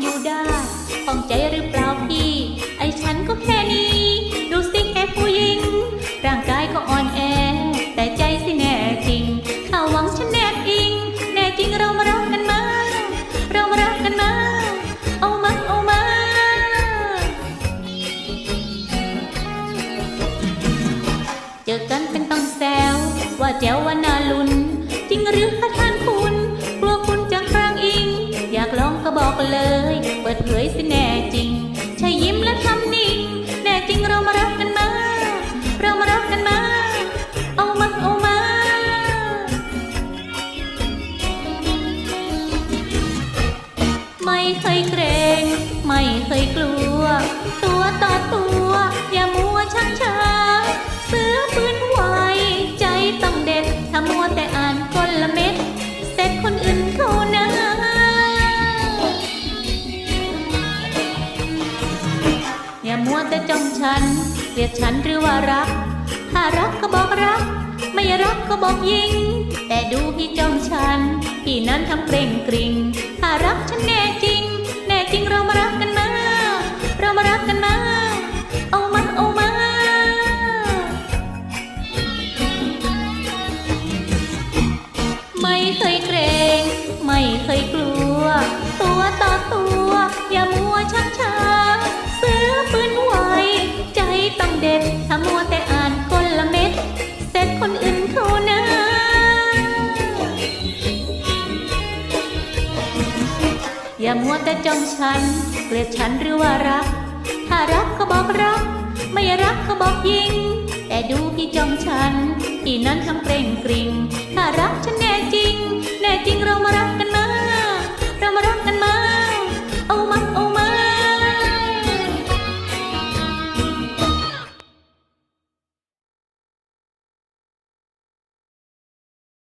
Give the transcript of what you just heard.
อยู่ได้ข้องใจหรือเปล่าพี่ ไอ้ฉันก็แค่นี้ ดูสิแค่ผู้หญิง ร่างกายก็อ่อนแอ แต่ใจสิแน่จริง ข้าหวังฉันแน่จริง แน่จริงเรามารักกันมา เรามารักกันมา เอามาเอามา เจอกันเป็นต้องแซว ว่าแจวว่าน่าลุน จริงหรือคะท่านคุณ กลัวคุณจะครั้งอิง อยากลองก็บอกเลย เรามารักกันมา เอามาเอามา ไม่เคยเกรง ไม่เคยกลัว ตัวต่อตัว อย่ามัวชักช้าเสือปืนไวใจต้องเด็ด ถ้ามัวแต่อ่านคนละเม็ดเสร็จคนอื่นเขานะอย่ามัวแต่จ้องฉัน กลียดฉันหรือว่ารัก ถ้ารักก็บอกรัก ไม่รักก็บอกยิง แต่ดูพี่จ้องฉัน พี่นั้นทำเกรงกริง ถ้ารักฉันแน่จริง แน่จริงเรามารักกันมา เรามารักกันมา เอามาเอามาไม่เคยเกรง ไม่เคยกลัว ตัวต่อตัว อย่ามัวแต่จ้องฉัน เกลียดฉันหรือว่ารัก ถ้ารักก็บอกรัก ไม่รักก็บอกยิง แต่ดูพี่จ้องฉันพี่นั้นทำเกรงกริง ถ้ารักฉันแน่จริง แน่จริง